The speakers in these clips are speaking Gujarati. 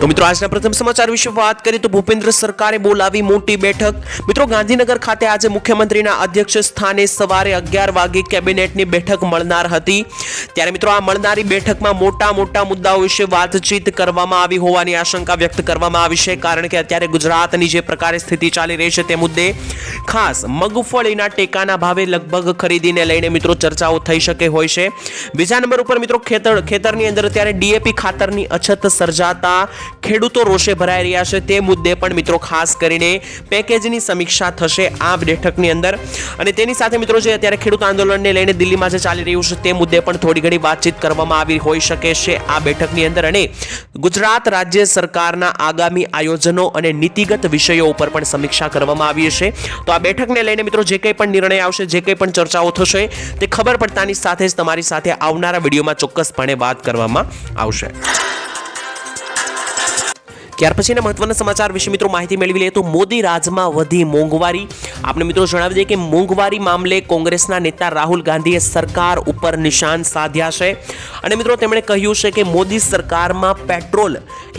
તો મિત્રો, આજના પ્રથમ સમાચાર વિશે વાત કરીએ તો ભૂપેન્દ્ર સરકારે બોલાવી મોટી બેઠક. મિત્રો, ગાંધીનગર ખાતે આજે મુખ્યમંત્રીના અધ્યક્ષ સ્થાને સવારે અગિયાર વાગે કેબિનેટની બેઠક મળનાર હતી. ત્યારે મિત્રો, આ મળનારી બેઠકમાં મોટા મોટા મુદ્દાઓ વિશે વાતચીત કરવામાં આવી હોવાની આશંકા વ્યક્ત કરવામાં આવી છે. કારણ કે અત્યારે ગુજરાતની જે પ્રકારે સ્થિતિ ચાલી રહી છે તે મુદ્દે ખાસ મગફળીના ટેકાના ભાવે લગભગ ખરીદીને લઈને મિત્રો ચર્ચાઓ થઈ શકે હોય છે. બીજા નંબર ઉપર મિત્રો, ખેતર, ખેતરની અંદર અત્યારે ડીએપી ખાતરની અછત સર્જાતા ખેડૂતો રોષે ભરાઈ રહ્યા છે તે મુદ્દે પણ મિત્રો ખાસ કરીને પેકેજની સમીક્ષા થશે આ બેઠકની અંદર. અને તેની સાથે મિત્રો જે અત્યારે ખેડૂત આંદોલનને લઈને દિલ્હીમાં જે ચાલી રહ્યું છે તે મુદ્દે પણ થોડી ઘણી વાતચીત કરવામાં આવી હોઈ શકે છે આ બેઠકની અંદર. અને ગુજરાત રાજ્ય સરકારના આગામી આયોજનો અને નીતિગત વિષયો ઉપર પણ સમીક્ષા કરવામાં આવી છે. તો આ બેઠકને લઈને મિત્રો જે કંઈ પણ નિર્ણય આવશે, જે કંઈ પણ ચર્ચાઓ થશે, તે ખબર પડતાની સાથે જ તમારી સાથે આવનારા વિડીયોમાં ચોક્કસપણે વાત કરવામાં આવશે. ત્યાર પછીના મહત્વના સમાચાર વિશે મિત્રો માહિતી મેળવી લઈએ તો મોદી રાજમાં વધી મોંઘવારી. આપણે મિત્રો જણાવી દઈએ કે મોંઘવારી મામલે કોંગ્રેસના નેતા રાહુલ ગાંધીએ સરકાર ઉપર નિશાન સાધ્યા છે. અને મિત્રો તેમણે કહ્યું છે કે મોદી સરકારમાં પેટ્રોલ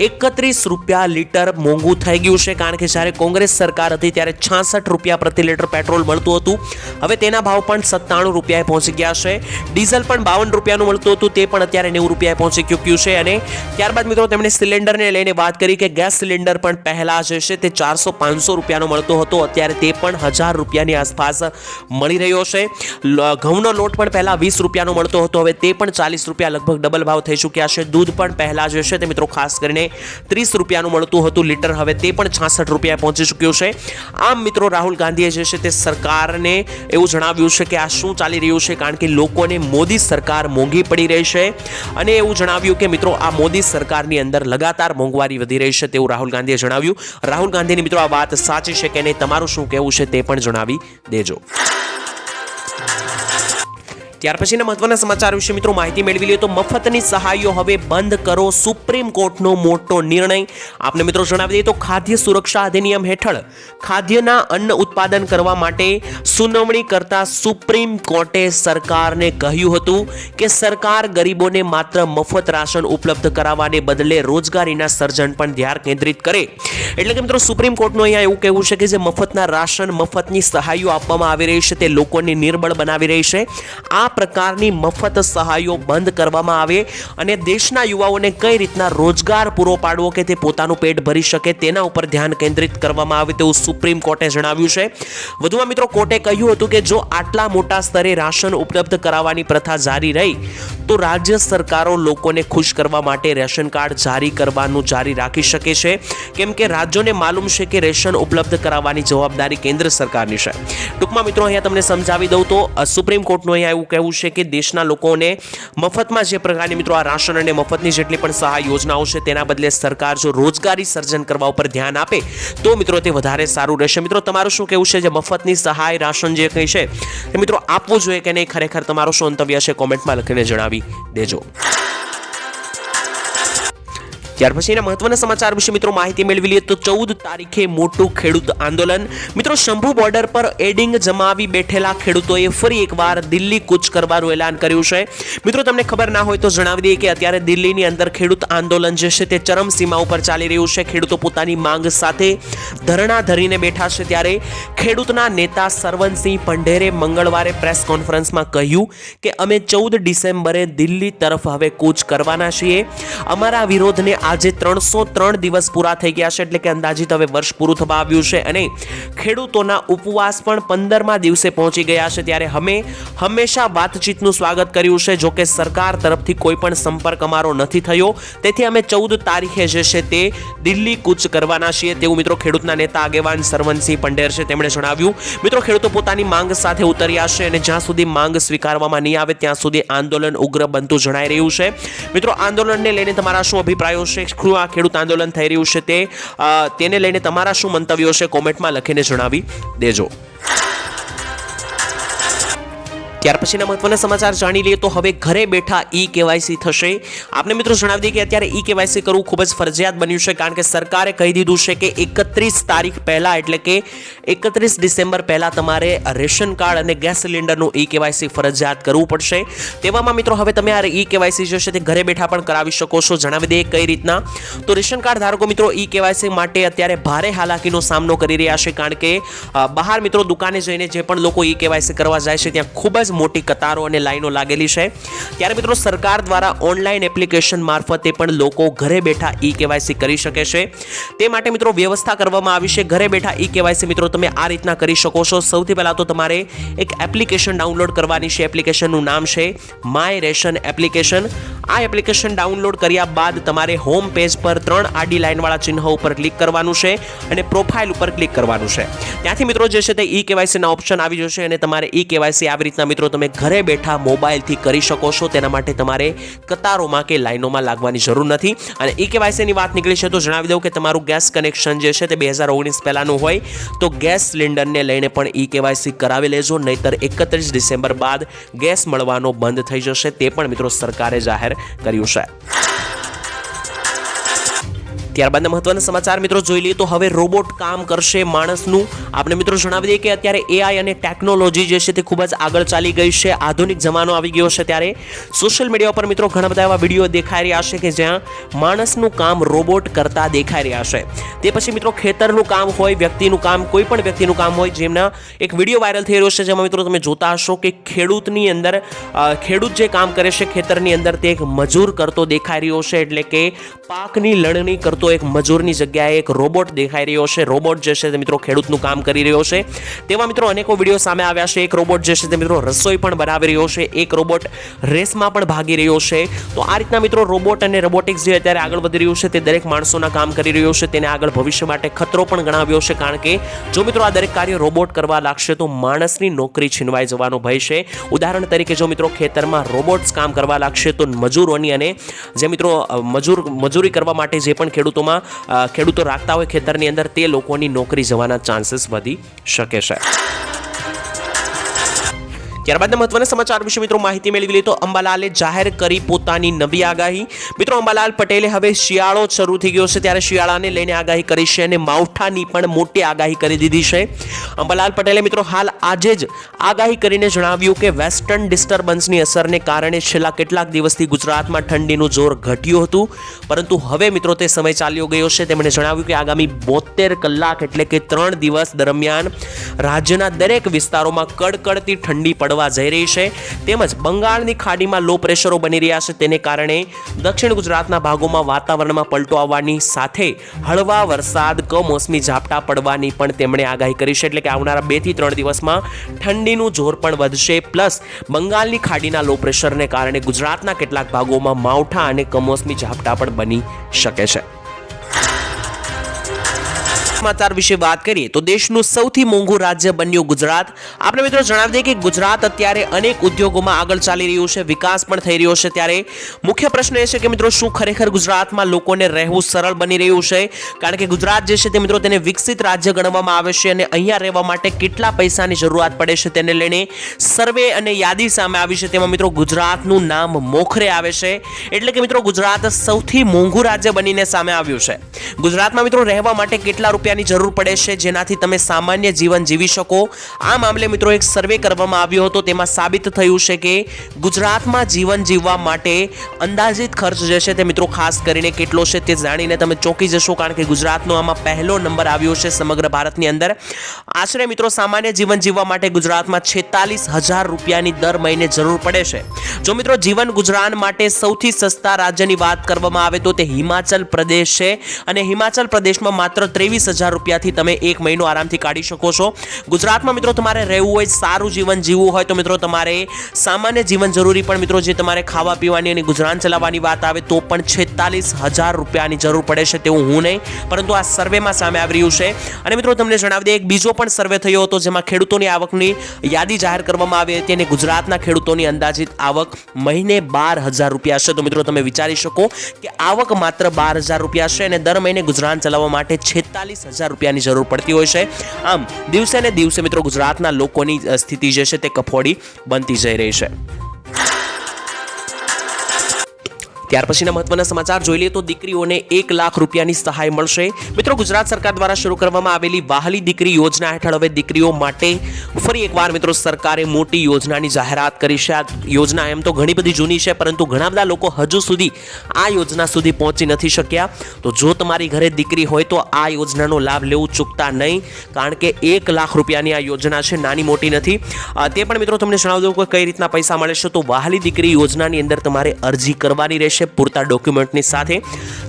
એકત્રીસ રૂપિયા લીટર મોંઘું થઈ ગયું છે. કારણ કે જ્યારે કોંગ્રેસ સરકાર હતી ત્યારે છાસઠ રૂપિયા પ્રતિ લીટર પેટ્રોલ મળતું હતું. હવે તેના ભાવ પણ સત્તાણું રૂપિયાએ પહોંચી ગયા છે. ડીઝલ પણ બાવન રૂપિયાનું મળતું હતું, તે પણ અત્યારે નેવું રૂપિયાએ પહોંચી ચૂક્યું છે. અને ત્યારબાદ મિત્રો તેમણે સિલિન્ડરને લઈને વાત કરી કે ગેસ સિલિન્ડર પણ પહેલાં જે છે. તે ચારસો પાંચસો રૂપિયાનો મળતો હતો. અત્યારે તે પણ હજાર રૂપિયાની આસપાસ મળી રહ્યો છે. ઘઉંનો લોટ પણ પહેલાં વીસ રૂપિયાનો મળતો હતો. હવે તે પણ ચાલીસ રૂપિયા લગભગ ડબલ ભાવ થઈ ચૂક્યા છે. દૂધ પણ પહેલાં જે છે. તે મિત્રો ખાસ કરીને ત્રીસ રૂપિયાનું મળતું હતું લીટર. હવે તે પણ છાસઠ રૂપિયા પહોંચી ચૂક્યું છે. આમ મિત્રો રાહુલ ગાંધીએ જે છે તે સરકારને એવું જણાવ્યું છે કે આ શું ચાલી રહ્યું છે? કારણ કે લોકોને મોદી સરકાર મોંઘી પડી રહી છે. અને એવું જણાવ્યું કે મિત્રો આ મોદી સરકારની અંદર લગાતાર મોંઘવારી વધી રહી છે તેવું રાહુલ ગાંધીએ જણાવ્યું. રાહુલ ગાંધીની મિત્રો આ વાત સાચી છે કે નહીં, તમારું શું કહેવું છે તે પણ જણાવી દેજો. ત્યાર પછીના મહત્વના સમાચાર વિશે મિત્રો માહિતી મેળવી લઈએ તો મફતની સહાયો હવે બંધ કરો સુપ્રીમ કોર્ટનો મોટો નિર્ણય. આપને મિત્રો જણાવી દઈએ તો ખાદ્ય સુરક્ષા અધિનિયમ હેઠળ ખાદ્યના અન્ન ઉત્પાદન કરવા માટે સુનાવણી કરતા સુપ્રીમ કોર્ટે સરકારને કહ્યું હતું કે સરકાર ગરીબોને માત્ર મફત રાશન ઉપલબ્ધ કરાવવાને બદલે રોજગારીના સર્જન પણ ધ્યાન કેન્દ્રિત કરે. એટલે કે મિત્રો સુપ્રીમ કોર્ટનું અહીંયા એવું કહેવું છે કે જે મફતના રાશન, મફતની સહાયો આપવામાં આવી રહી છે તે લોકોને નિર્બળ બનાવી રહી છે. આ પ્રકારની મફત સહાયો બંધ કરવામાં આવે અને દેશના યુવાઓને કઈ રીતના રોજગાર પૂરો પાડવો કે તે પોતાનું પેટ ભરી શકે તેના ઉપર ધ્યાન કેન્દ્રિત કરવામાં આવે તેવું સુપ્રીમ કોર્ટે જણાવ્યું છે. વધુમાં મિત્રો, કોર્ટે કહ્યું હતું કે જો આટલા મોટા સ્તરે રાશન ઉપલબ્ધ કરાવવાની પ્રથા જારી રહી, તો રાજ્ય સરકારો લોકોને ખુશ કરવા માટે રેશન કાર્ડ જારી કરવાનું જારી રાખી શકે છે. કેમ કે રાજ્યોને માલુમ છે કે રેશન ઉપલબ્ધ કરાવવાની જવાબદારી કેન્દ્ર સરકારની છે. ટૂંકમાં મિત્રો, અહીંયા તમને સમજાવી દઉં તો સુપ્રીમ કોર્ટનું અહીંયા એવું કહેવું છે કે દેશના લોકોને મફતમાં જે પ્રકારની મિત્રો આ રાશન અને મફતની જેટલી પણ સહાય યોજનાઓ છે તેના બદલે સરકાર જો રોજગારી સર્જન કરવા ઉપર ધ્યાન આપે, તો મિત્રો તે વધારે સારું રહેશે. મિત્રો, તમારું શું કહેવું છે? જે મફતની સહાય રાશન જે કંઈ છે તે મિત્રો આપવું જોઈએ કે નહીં? ખરેખર તમારો શું અંતવ્ય છે? કોમેન્ટમાં લખીને જણાવી દેજો. ત્યાર પછીના મહત્વના સમાચાર વિશે મિત્રો માહિતી મેળવી લઈએ તો ચૌદ તારીખે મોટું ખેડૂત આંદોલન. મિત્રો શંભુ બોર્ડર પર એડિંગ જમાવી બેઠેલા ખેડૂતોએ ફરી એકવાર દિલ્હી કૂચ કરવાનું એલાન કર્યું છે. મિત્રો તમને ખબર ના હોય તો જણાવી દઈએ કે અત્યારે દિલ્હીની અંદર ખેડૂત આંદોલન જે છે તે ચરમસીમા ઉપર ચાલી રહ્યું છે. ખેડૂતો પોતાની માંગ સાથે ધરણા ધરીને બેઠા છે ત્યારે ખેડૂતના નેતા સરવનસિંહ પંઢેરે મંગળવારે પ્રેસ કોન્ફરન્સમાં કહ્યું કે અમે ચૌદ ડિસેમ્બરે દિલ્હી તરફ હવે કૂચ કરવાના છીએ. અમારા વિરોધને આજે ત્રણસો ત્રણ દિવસ પૂરા થઈ ગયા છે, એટલે કે અંદાજિત હવે વર્ષ પૂરું થવા આવ્યું છે અને ખેડૂતોના ઉપવાસ પણ પંદરમા દિવસે પહોંચી ગયા છે. ત્યારે અમે હંમેશા વાતચીતનું સ્વાગત કર્યું છે જોકે સરકાર તરફથી કોઈ પણ સંપર્ક અમારો નથી થયો. તેથી અમે ચૌદ તારીખે જે છે તે દિલ્હી કૂચ કરવાના છીએ. તેવું મિત્રો ખેડૂતના નેતા આગેવાન સરવનસિંહ પંડેર છે, તેમણે જણાવ્યું. મિત્રો, ખેડૂતો પોતાની માંગ સાથે ઉતર્યા છે અને જ્યાં સુધી માંગ સ્વીકારવામાં નહીં આવે, ત્યાં સુધી આંદોલન ઉગ્ર બનતું જણાઈ રહ્યું છે. મિત્રો, આંદોલનને લઈને તમારા શું અભિપ્રાયો છે? શું આ ખેડૂત આંદોલન થઈ રહ્યું છે તે. તેને લઈને તમારા શું મંતવ્યો છે? કોમેન્ટમાં લખીને જણાવી દેજો. ત્યાર પછીના મહત્વના સમાચાર જાણી લઈએ તો હવે ઘરે બેઠા ઈ કેવાયસી થશે. આપને મિત્રો જણાવી દઈએ કે અત્યારે ઈ કેવાયસી કરવું ખૂબ જ ફરજિયાત બન્યું છે કારણ કે સરકારે કહી દીધું છે કે એકત્રીસ તારીખ પહેલાં એટલે કે એકત્રીસ ડિસેમ્બર પહેલાં તમારે રેશન કાર્ડ અને ગેસ સિલિન્ડરનું ઈ કેવાયસી ફરજિયાત કરવું પડશે. તેવામાં મિત્રો હવે તમે આ ઈ કેવાયસી જે છે તે ઘરે બેઠા પણ કરાવી શકો છો. જણાવી દઈએ કઈ રીતના. તો રેશન કાર્ડ ધારકો મિત્રો ઈ કેવાયસી માટે અત્યારે ભારે હાલાકીનો સામનો કરી રહ્યા છે કારણ કે બહાર મિત્રો દુકાને જઈને જે પણ લોકો ઈ કેવાયસી કરવા જાય છે, ત્યાં ખૂબ જ મોટી કતારો અને લાઈનો લાગેલી છે. ત્યારે મિત્રો સરકાર દ્વારા ઓનલાઈન એપ્લિકેશન મારફતે પણ લોકો ઘરે બેઠા ઈ કેવાયસી કરી શકે છે. તે માટે મિત્રો વ્યવસ્થા કરવામાં આવી છે. ઘરે બેઠા ઈ કેવાયસી મિત્રો તમે આ રીતના કરી શકો છો. સૌથી પહેલાં તો તમારે એક એપ્લિકેશન ડાઉનલોડ કરવાની છે. એપ્લિકેશનનું નામ છે માય રેશન એપ્લિકેશન. આ એપ્લિકેશન ડાઉનલોડ કર્યા બાદ તમારે હોમ પેજ પર ત્રણ આડી લાઇનવાળા ચિહ્ન ઉપર ક્લિક કરવાનું છે અને પ્રોફાઇલ ઉપર ક્લિક કરવાનું છે. ત્યાંથી મિત્રો જે છે તે ઈ કેવાયસીના ઓપ્શન આવી જશે અને તમારે ઈ કેવાયસી આવી રીતના મિત્રો તમે ઘરે બેઠા મોબાઈલથી કરી શકો છો. તેના માટે તમારે કતારોમાં કે લાઈનોમાં લાગવાની જરૂર નથી. અને ઈ કેવાયસીની વાત નીકળી છે, તો જણાવી દઉં કે તમારું ગેસ કનેક્શન જે છે, તે બે હજાર ઓગણીસ પહેલાંનું હોય. તો ગેસ સિલિન્ડરને લઈને પણ ઈ કેવાયસી કરાવી લેજો, નહીતર એકત્રીસ ડિસેમ્બર બાદ ગેસ મળવાનો બંધ થઈ જશે. તે પણ મિત્રો સરકારે જાહેર કર્યું છે. ત્યારબાદના મહત્વના સમાચાર મિત્રો જોઈ લઈએ તો હવે રોબોટ કામ કરશે માણસનું. આપણે મિત્રો જણાવી દઈએ કે અત્યારે એઆઈ અને ટેકનોલોજી જે છે તે ખૂબ જ આગળ ચાલી ગઈ છે. આધુનિક જમાનો આવી ગયો છે ત્યારે સોશિયલ મીડિયા પર મિત્રો ઘણા બધા એવા વીડિયો દેખાઈ રહ્યા છે કે જ્યાં માણસનું કામ રોબોટ કરતા દેખાઈ રહ્યા છે. તે પછી મિત્રો ખેતરનું કામ હોય, વ્યક્તિનું કામ, કોઈ પણ વ્યક્તિનું કામ હોય, જેમના એક વીડિયો વાયરલ થઈ રહ્યો છે જેમાં મિત્રો તમે જોતા હશો કે ખેડૂતની અંદર ખેડૂત જે કામ કરે છે ખેતરની અંદર તે એક મજૂર કરતો દેખાઈ રહ્યો છે એટલે કે પાકની લણણી કરતો એક મજૂરની જગ્યાએ એક રોબોટ દેખાઈ રહ્યો છે. રોબોટ જે છે તે મિત્રો ખેડૂતનું કામ કરી રહ્યો છે. તેવા મિત્રો અનેકો વીડિયો સામે આવ્યા છે. એક રોબોટ જે છે તે મિત્રો રસોઈ પણ બનાવી રહ્યો છે. એક રોબોટ રેસમાં પણ ભાગી રહ્યો છે. તો આ રીતના મિત્રો રોબોટ અને રોબોટિક્સ જે અત્યારે આગળ વધી રહ્યું છે તે દરેક માણસોના કામ કરી રહ્યું છે. તેને આગળ ભવિષ્ય માટે ખતરો પણ ગણાવ્યો છે કારણ કે જો મિત્રો આ દરેક કાર્ય રોબોટ કરવા લાગશે તો માણસની નોકરી છીનવાઈ જવાનો ભય છે. ઉદાહરણ તરીકે જો મિત્રો ખેતરમાં રોબોટ્સ કામ કરવા લાગશે તો મજૂરોની અને જે મિત્રો મજૂર, મજૂરી કરવા માટે જે પણ ખેડૂતોમાં ખેડૂતો રાખતા હોય ખેતરની અંદર તે લોકોની નોકરી જવાના ચાન્સીસ વધી શકે છે. ત્યારબાદના મહત્વના સમાચાર વિશે મિત્રો માહિતી મેળવી લઈએ તો અંબાલાલે જાહેર કરી પોતાની નવી આગાહી. મિત્રો અંબાલાલ પટેલે હવે શિયાળો શરૂ થઈ ગયો છે, ત્યારે શિયાળાને લઈને આગાહી કરી છે અને માવઠાની પણ મોટી આગાહી કરી દીધી છે. અંબાલાલ પટેલે મિત્રો હાલ આજે જ આગાહી કરીને જણાવ્યું કે વેસ્ટર્ન ડિસ્ટર્બન્સની અસરને કારણે છેલ્લા કેટલાક દિવસથી ગુજરાતમાં ઠંડીનું જોર ઘટ્યું હતું. પરંતુ હવે મિત્રો તે સમય ચાલ્યો ગયો છે. તેમણે જણાવ્યું કે આગામી બોતેર કલાક એટલે કે ત્રણ દિવસ દરમિયાન રાજ્યના દરેક વિસ્તારોમાં કડકડતી ઠંડી પડવા જઈ રહી છે. તેમજ બંગાળની ખાડીમાં લો પ્રેશરો બની રહ્યા છે. તેને કારણે દક્ષિણ ગુજરાતના ભાગોમાં વાતાવરણમાં પલટો આવવાની સાથે હળવા વરસાદ, કમોસમી ઝાપટા પડવાની પણ તેમણે આગાહી કરી છે. એટલે કે આવનારા બેથી ત્રણ દિવસમાં ઠંડીનું જોર પણ વધશે. પ્લસ બંગાળની ખાડીના લો પ્રેશરને કારણે ગુજરાતના કેટલાક ભાગોમાં માવઠા અને કમોસમી ઝાપટા પણ બની શકે છે. સમાચાર વિશે વાત કરીએ તો દેશનું સૌથી મોંઘું રાજ્ય બન્યું ગુજરાત. આપણે મિત્રો જણાવી દઈએ કે ગુજરાત અત્યારે અનેક ઉદ્યોગોમાં આગળ ચાલી રહ્યું છે, વિકાસ પણ થઈ રહ્યો છે ત્યારે. મુખ્ય પ્રશ્ન એ છે કે મિત્રો શું ખરેખર ગુજરાતમાં લોકોને રહેવું સરળ બની રહ્યું છે? કારણ કે ગુજરાત જે છે તે મિત્રો તેને વિકસિત રાજ્ય ગણવામાં આવે છે અને અહીંયા રહેવા માટે કેટલા પૈસાની જરૂરિયાત પડે છે તેને લઈને સર્વે અને યાદી સામે આવી છે તેમાં મિત્રો ગુજરાતનું નામ મોખરે આવે છે. એટલે કે મિત્રો ગુજરાત સૌથી મોંઘું રાજ્ય બનીને સામે આવ્યું છે. ગુજરાતમાં મિત્રો રહેવા માટે કેટલા રૂપિયાની જરૂર પડે છે, જેનાથી તમે સામાન્ય જીવન જીવી શકો. આ મામલે મિત્રો એક સર્વે કરવામાં આવ્યો હતો, તેમાં સાબિત થયું છે કે ગુજરાતમાં જીવન જીવવા માટે અંદાજિત ખર્ચ જે છે તે મિત્રો ખાસ કરીને કેટલો છે તે જાણીને તમે ચોંકી જશો, કારણ કે ગુજરાતનો આમાં પહેલો નંબર આવ્યો છે સમગ્ર ભારતની અંદર. આશરે મિત્રો સામાન્ય જીવન જીવવા માટે ગુજરાતમાં છેતાલીસ હજાર રૂપિયાની દર મહિને જરૂર પડે છે. જો મિત્રો જીવન ગુજરાન માટે સૌથી સસ્તા રાજ્યની વાત કરવામાં આવે તો તે હિમાચલ પ્રદેશ છે, અને હિમાચલ પ્રદેશમાં માત્ર ત્રેવીસ હજાર રૂપિયાથી તમે એક મહિનો આરામથી કાઢી શકો છો. ગુજરાતમાં મિત્રો તમારે રહેવું હોય, સારું જીવન જીવવું હોય, તો મિત્રો તમારે સામાન્ય જીવન જરૂરી પણ મિત્રો જે તમારે ખાવા પીવાની અને ગુજરાન ચલાવવાની વાત આવે તો પણ છેતાલીસ હજાર રૂપિયાની જરૂર પડે છે તેવું હું નહીં, પરંતુ આ સર્વેમાં સામે આવી રહ્યું છે. અને મિત્રો તમને જણાવી દે એક બીજો પણ સર્વે થયો હતો જેમાં ખેડૂતોની આવકની યાદી જાહેર કરવામાં આવી હતી અને ગુજરાતના ખેડૂતોની અંદાજિત આવક મહિને બાર હજાર રૂપિયા છે. તો મિત્રો તમે વિચારી શકો કે આવક માત્ર બાર હજાર રૂપિયા છે અને દર મહિને ગુજરાન ચલાવવા માટે છેતાલીસ હજાર રૂપિયાની જરૂર પડતી હોય છે. આમ, દિવસે ને દિવસે મિત્રો ગુજરાતના લોકોની સ્થિતિ જે છે તે કફોડી બનતી જઈ રહી છે. ત્યાર પછીના મહત્વના સમાચાર જોઈ લઈએ તો દીકરીઓને એક લાખ રૂપિયાની સહાય મળશે. મિત્રો, ગુજરાત સરકાર દ્વારા શરૂ કરવામાં આવેલી વાહલી દીકરી યોજના હેઠળ હવે દીકરીઓ માટે ફરી એકવાર મિત્રો સરકારે મોટી યોજનાની જાહેરાત કરી છે. આ યોજના એમ તો ઘણી બધી જૂની છે, પરંતુ ઘણા બધા લોકો હજુ સુધી આ યોજના સુધી પહોંચી નથી શક્યા. તો જો તમારી ઘરે દીકરી હોય તો આ યોજનાનો લાભ લેવું ચૂકતા નહીં, કારણ કે એક લાખ રૂપિયાની આ યોજના છે, નાની મોટી નથી. તે પણ મિત્રો તમને જણાવી દઉં કે કઈ રીતના પૈસા મળે છે. તો વહાલી દીકરી યોજનાની અંદર તમારે અરજી કરવાની રહેશે. પૂરતા ડોક્યુમેન્ટની સાથે.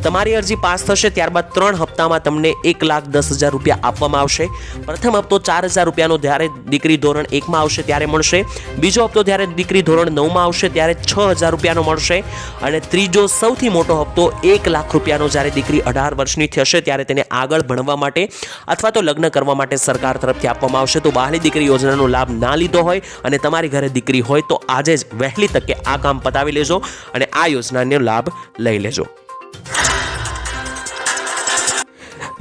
તમારી અરજી પાસ થશે, ત્યારબાદ ત્રણ હપ્તામાં તમને એક લાખ દસ હજાર રૂપિયા આપવામાં આવશે. પ્રથમ હપ્તો ચાર હજાર રૂપિયાનો જ્યારે દીકરી ધોરણ એકમાં આવશે ત્યારે મળશે. બીજો હપ્તો જ્યારે દીકરી ધોરણ નવમાં આવશે ત્યારે છ હજાર રૂપિયાનો મળશે. અને ત્રીજો સૌથી મોટો હપ્તો એક લાખ રૂપિયાનો જ્યારે દીકરી અઢાર વર્ષની થશે ત્યારે તેને આગળ ભણવા માટે અથવા તો લગ્ન કરવા માટે સરકાર તરફથી આપવામાં આવશે. તો બહાલી દીકરી યોજનાનો લાભ ના લીધો હોય અને તમારી ઘરે દીકરી હોય તો આજે જ વહેલી તકે આ કામ પતાવી લેજો. અને આ યોજનાનો લાભ લઈ લેજો.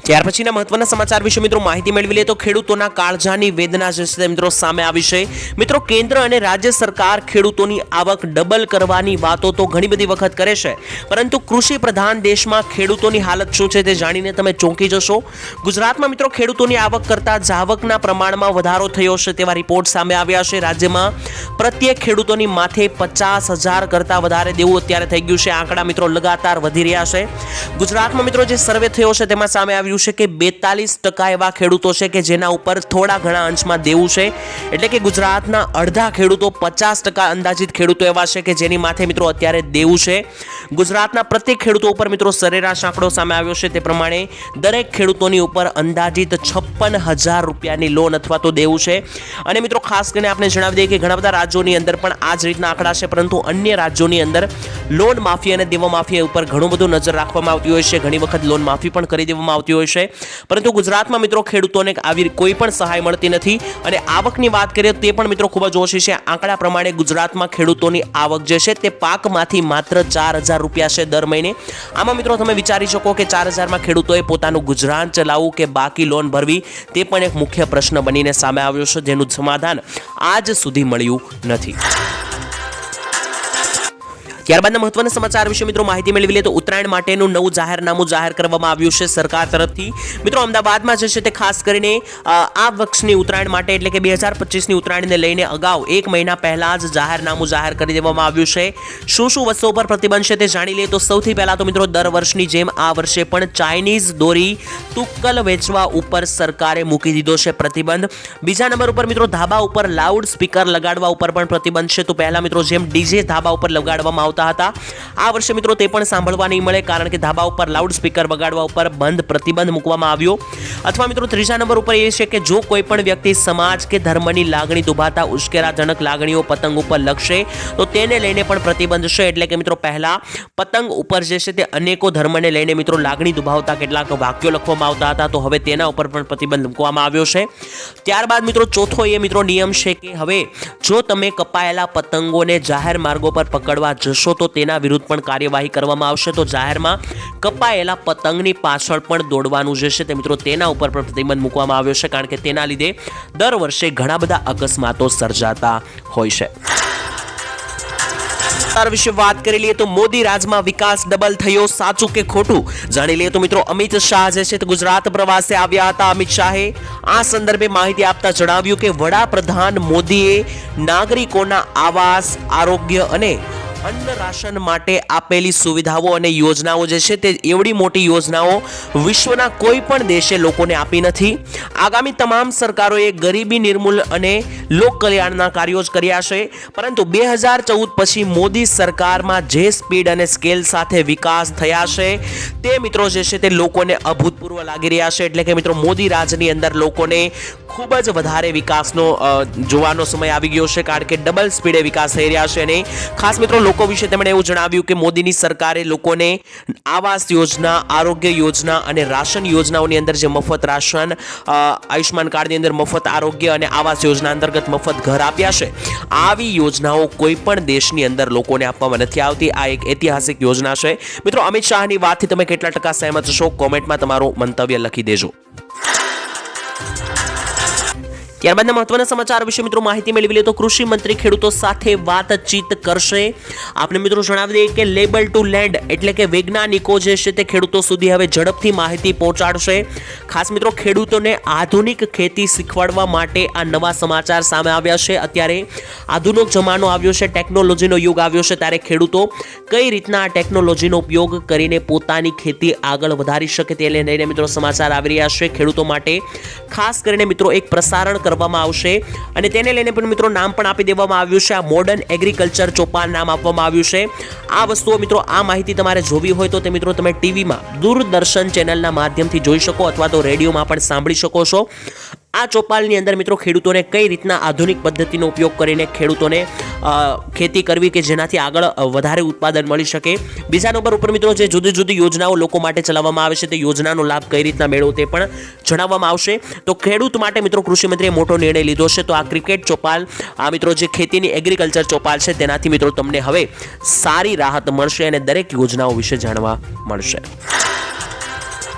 ત્યાર પછીના મહત્વના સમાચાર વિશે મિત્રો માહિતી મેળવી લઈએ તો ખેડૂતોના કાળજાની વેદના જે છે મિત્રો સામે આવી છે. મિત્રો કેન્દ્ર અને રાજ્ય સરકાર ખેડૂતોની આવક ડબલ કરવાની વાતો તો ઘણી બધી વખત કરે છે. પરંતુ કૃષિ પ્રધાન દેશમાં ખેડૂતોની હાલત શું છે તે જાણીને તમે ચોંકી જશો. ગુજરાતમાં મિત્રો ખેડૂતોની આવક કરતાં જાવકના પ્રમાણમાં વધારો થયો છે તેવા રિપોર્ટ સામે આવ્યા છે. રાજ્યમાં પ્રત્યેક ખેડૂતોની માથે પચાસ હજાર કરતાં વધારે દેવું અત્યારે થઈ ગયું છે. આંકડા મિત્રો લગાતાર વધી રહ્યા છે. ગુજરાતમાં મિત્રો જે સર્વે થયો છે તેમાં સામે આવ્યું છે કે બેતાલીસ ટકા એવા ખેડૂતો છે કે જેના ઉપર થોડા ઘણા અંશમાં દેવું છે. એટલે કે ગુજરાતના અડધા ખેડૂતો પચાસ ટકા અંદાજિત ખેડૂતો એવા છે કે જેની માથે મિત્રો અત્યારે દેવું છે. ગુજરાતના પ્રત્યેક ખેડૂતો ઉપર મિત્રો સરેરાશ આંકડો સામે આવ્યો છે. તે પ્રમાણે દરેક ખેડૂતોની ઉપર અંદાજિત છપ્પન હજાર રૂપિયાની લોન અથવા તો દેવું છે. અને મિત્રો ખાસ કરીને આપણે જણાવી દઈએ કે ઘણા બધા રાજ્યોની અંદર પણ આ જ રીતના આંકડા છે, પરંતુ અન્ય રાજ્યોની અંદર લોન માફી અને દેવા માફી ઉપર ઘણું બધું નજર રાખવામાં આવતી હોય છે. ઘણી વખત લોન માફી પણ કરી દેવામાં આવતી હોય છે. પરંતુ ગુજરાતમાં મિત્રો ખેડૂતોને આવી કોઈ પણ સહાય મળતી નથી. અને આવકની વાત કરીએ તે પણ મિત્રો ખૂબ જ ઓછી છે. આંકડા પ્રમાણે ગુજરાતમાં ખેડૂતોની આવક જે છે તે પાકમાંથી માત્ર ચાર હજાર રૂપિયા છે દર મહિને. આમાં મિત્રો તમે વિચારી શકો કે ચાર હજારમાં ખેડૂતોએ પોતાનું ગુજરાન ચલાવવું કે બાકી લોન ભરવી તે પણ એક મુખ્ય પ્રશ્ન બનીને સામે આવ્યો છે, જેનું સમાધાન આજ સુધી મળ્યું નથી. ત્યારબાદના મહત્વના સમાચાર વિશે મિત્રો માહિતી મેળવી લે તો ઉત્તરાયણ માટેનું નવું જાહેરનામું જાહેર કરવામાં આવ્યું છે સરકાર તરફથી. મિત્રો અમદાવાદમાં જે છે તે ખાસ કરીને આ વર્ષની ઉત્તરાયણ માટે એટલે કે બે હજાર પચીસની ઉત્તરાયણને લઈને અગાઉ એક મહિના પહેલાં જ જાહેરનામું જાહેર કરી દેવામાં આવ્યું છે. શું શું વસ્તુઓ પર પ્રતિબંધ છે તે જાણી લઈએ તો સૌથી પહેલાં તો મિત્રો દર વર્ષની જેમ આ વર્ષે પણ ચાઇનીઝ દોરી તુક્કલ વેચવા ઉપર સરકારે મૂકી દીધો છે પ્રતિબંધ. બીજા નંબર ઉપર મિત્રો ધાબા ઉપર લાઉડ સ્પીકર લગાડવા ઉપર પણ પ્રતિબંધ છે. તો પહેલા મિત્રો જેમ ડીજે ધાબા ઉપર લગાડવામાં આવતા હતા આ વર્ષે મિત્રો તે પણ સાંભળવા નહીં મળે કારણ કે ધાબા ઉપર લાઉડ સ્પીકર વગાડવા ઉપર બંધ પ્રતિબંધ મૂકવામાં આવ્યો. અથવા મિત્રો ત્રીજા નંબર ઉપર એ છે કે જો કોઈ પણ વ્યક્તિ સમાજ કે ધર્મની લાગણી દુભાતા ઉશ્કેરાજનક લાગણીઓ પતંગ ઉપર લખશે, તો તેને લઈને પણ પ્રતિબંધ છે. એટલે કે મિત્રો પહેલા પતંગ ઉપર જે છે તે અનેકો ધર્મને લઈને મિત્રો લાગણી દુભાવતા કેટલાક વાક્યો લખવામાં આવતા હતા. તો હવે તેના ઉપર પણ પ્રતિબંધ મૂકવામાં આવ્યો છે. ત્યારબાદ મિત્રો ચોથો એ મિત્રો નિયમ છે કે હવે જો તમે કપાયેલા પતંગોને જાહેર માર્ગો પર પકડવા જશો તો તેના વિરુદ્ધ પણ કાર્યવાહી કરવામાં આવશે. તો જાહેરમાં કપાયેલા પતંગની પાછળ પણ દોડવાનું જે છે તે મિત્રો તેના ઉપર પણ પ્રતિબંધ મૂકવામાં આવ્યો છે, કારણ કે તેના લીધે દર વર્ષે ઘણા બધા અકસ્માતો સર્જાતા હોય છે. વિસ્તાર વિશે વાત કરી લઈએ તો મોદી રાજમાં વિકાસ ડબલ થયો, સાચું કે ખોટું? જાણી લઈએ તો મિત્રો અમિત શાહ જે છે તે ગુજરાત પ્રવાસે આવ્યા હતા. અમિત શાહે આ સંદર્ભે માહિતી આપતા જણાવ્યું કે વડાપ્રધાન મોદીએ નાગરિકોના આવાસ, આરોગ્ય અને અન્ન રાશન માટે આપેલી સુવિધાઓ અને યોજનાઓ જે છે તે એવડી મોટી યોજનાઓ વિશ્વના કોઈ પણ દેશે લોકોને આપી નથી. આગામી તમામ સરકારોએ ગરીબી નિર્મૂલ અને લોક કલ્યાણના કાર્યો જ કર્યા છે. પરંતુ બે હજાર ચૌદ પછી મોદી સરકારમાં જે સ્પીડ અને સ્કેલ સાથે વિકાસ થયા છે, તે મિત્રો જે છે તે લોકોને અભૂતપૂર્વ લાગી રહ્યા છે. એટલે કે મિત્રો, મોદી રાજની અંદર લોકોને ખૂબ જ વધારે વિકાસનો જોવાનો સમય આવી ગયો છે. કારણ કે ડબલ સ્પીડે વિકાસ થઈ રહ્યા છે અને ખાસ મિત્રો લોકો વિશે તેમણે એવું જણાવ્યું કે મોદીની સરકારે લોકોને આવાસ યોજના, આરોગ્ય યોજના અને રાશન યોજનાઓની અંદર જે મફત રાશન આયુષ્માન કાર્ડની અંદર મફત આરોગ્ય અને આવાસ યોજના અંતર્ગત મફત ઘર આપ્યા છે. આવી યોજનાઓ કોઈ પણ દેશની અંદર લોકોને આપવામાં નથી આવતી. આ એક ઐતિહાસિક યોજના છે. મિત્રો, અમિત શાહની વાતથી તમે કેટલા ટકા સહેમત છો? કોમેન્ટમાં તમારું મંતવ્ય લખી દેજો. ત્યારબાદના મહત્વના સમાચાર વિશે મિત્રો માહિતી મેળવી લે તો કૃષિ મંત્રી ખેડૂતો સાથે વાતચીત કરશે. આપને મિત્રો જણાવી દઈએ કે લેબલ ટુ લેન્ડ એટલે કે વૈજ્ઞાનિકો જે છે તે ખેડૂતો સુધી હવે ઝડપથી માહિતી પહોંચાડશે. ખાસ મિત્રો ખેડૂતોને આધુનિક ખેતી શીખવાડવા માટે આ નવા સમાચાર સામે આવ્યા છે. અત્યારે આધુનિક જમાનો આવ્યો છે, ટેકનોલોજીનો યુગ આવ્યો છે, ત્યારે ખેડૂતો કઈ રીતના આ ટેકનોલોજીનો ઉપયોગ કરીને પોતાની ખેતી આગળ વધારી શકે તે લઈને મિત્રો સમાચાર આવી રહ્યા છે. ખેડૂતો માટે ખાસ કરીને મિત્રો એક પ્રસારણ કરવામાં આવશે અને તેને લઈને પણ મિત્રો નામ પણ આપી દેવામાં આવ્યું છે. આ મોડર્ન એગ્રીકલ્ચર ચોપાલ નામ આપવામાં આવ્યું છે. આ વસ્તુઓ મિત્રો આ માહિતી તમારે જોવી હોય તો તે મિત્રો તમે ટીવીમાં દૂરદર્શન ચેનલના માધ્યમથી જોઈ શકો અથવા તો રેડિયોમાં પણ સાંભળી શકો છો. આ ચોપાલની અંદર મિત્રો ખેડૂતોને કઈ રીતના આધુનિક પદ્ધતિનો ઉપયોગ કરીને ખેડૂતોને ખેતી કરવી કે જેનાથી આગળ વધારે ઉત્પાદન મળી શકે? બીજા નંબર ઉપર મિત્રો જે જુદી જુદી યોજનાઓ લોકો માટે ચલાવવામાં આવે છે, તે યોજનાનો લાભ કઈ રીતના મેળવો તે પણ જણાવવામાં આવશે. તો ખેડૂત માટે મિત્રો કૃષિમંત્રીએ મોટો નિર્ણય લીધો છે, તો આ ક્રિકેટ ચોપાલ, આ મિત્રો જે ખેતીની એગ્રીકલ્ચર ચોપાલ છે, તેનાથી મિત્રો તમને હવે સારી રાહત મળશે અને દરેક યોજનાઓ વિશે જાણવા મળશે.